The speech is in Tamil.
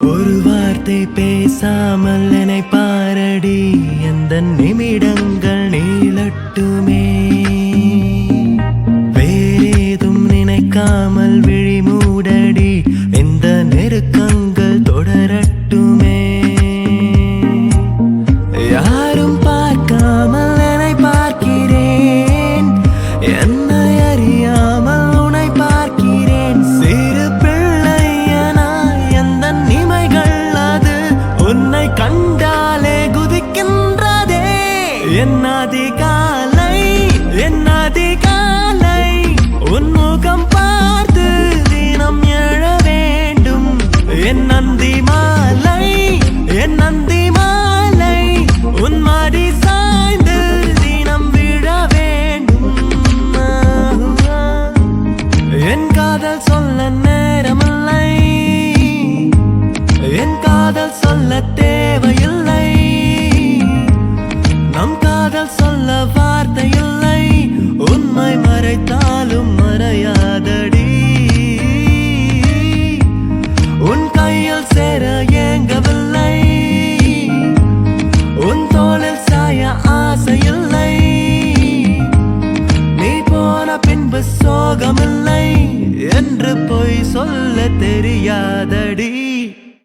ஒரு வார்த்தை பேசாமல் என்னை பாரடி. எந்த நிமிடங்கள் நீளட்டுமே. வேறேதும் நினைக்காமல் விழிமூட என் அதிகாலை என் அதிகாலை உன் முகம் பார்த்து தினம் எழ வேண்டும். என் நந்தி மாலை என் நந்தி மாலை உன் மாடி சாய்ந்து தினம் விழ வேண்டும். என் காதல் சொல்ல நேரமில்லை. என் காதல் சொல்ல சொல்ல வார்த்தை இல்லை. உண்மை மறைத்தாலும் மறையாதடி. உன் கையில் சேர ஏங்கவில்லை. உன் தோளில் சாய ஆசையில்லை நீ போன பின்பு சோகமில்லை. என்று பொய் சொல்ல தெரியாதடி.